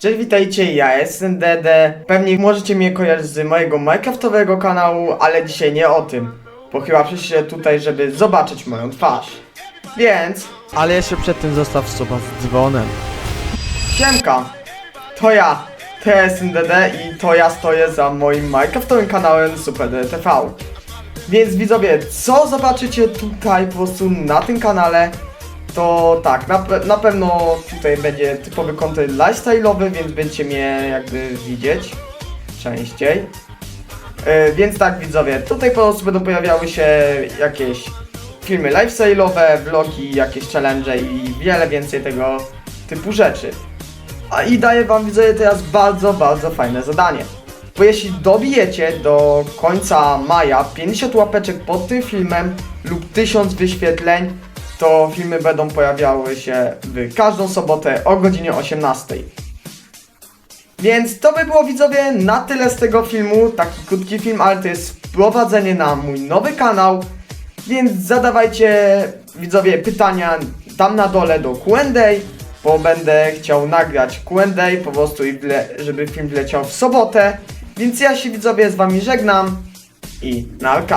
Cześć, witajcie, ja jestem Dede. Pewnie możecie mnie kojarzyć z mojego Minecraftowego kanału, ale dzisiaj nie o tym. Bo chyba przyszliście tutaj, żeby zobaczyć moją twarz. Więc, Ale jeszcze przed tym zostaw suba z dzwonem. siemka, to ja, to ja jestem Dede i to ja stoję za moim Minecraftowym kanałem SuperDTV. Więc widzowie, co zobaczycie tutaj po prostu na tym kanale, to tak, na, na pewno tutaj będzie typowy content lifestyle'owy, więc będziecie mnie jakby widzieć częściej. Yy, więc tak widzowie, tutaj po prostu będą pojawiały się jakieś filmy lifestyle'owe, vlogi, jakieś challenge i wiele więcej tego typu rzeczy. A i daję wam widzowie teraz bardzo, bardzo fajne zadanie. Bo jeśli dobijecie do końca maja 50 łapeczek pod tym filmem lub 1000 wyświetleń, to filmy będą pojawiały się w każdą sobotę o godzinie 18. Więc to by było widzowie na tyle z tego filmu. Taki krótki film, ale to jest wprowadzenie na mój nowy kanał. Więc zadawajcie widzowie pytania tam na dole do Q&A, bo będę chciał nagrać Q&A po prostu i wle, żeby film wleciał w sobotę. Więc ja się widzowie z wami żegnam i nalka.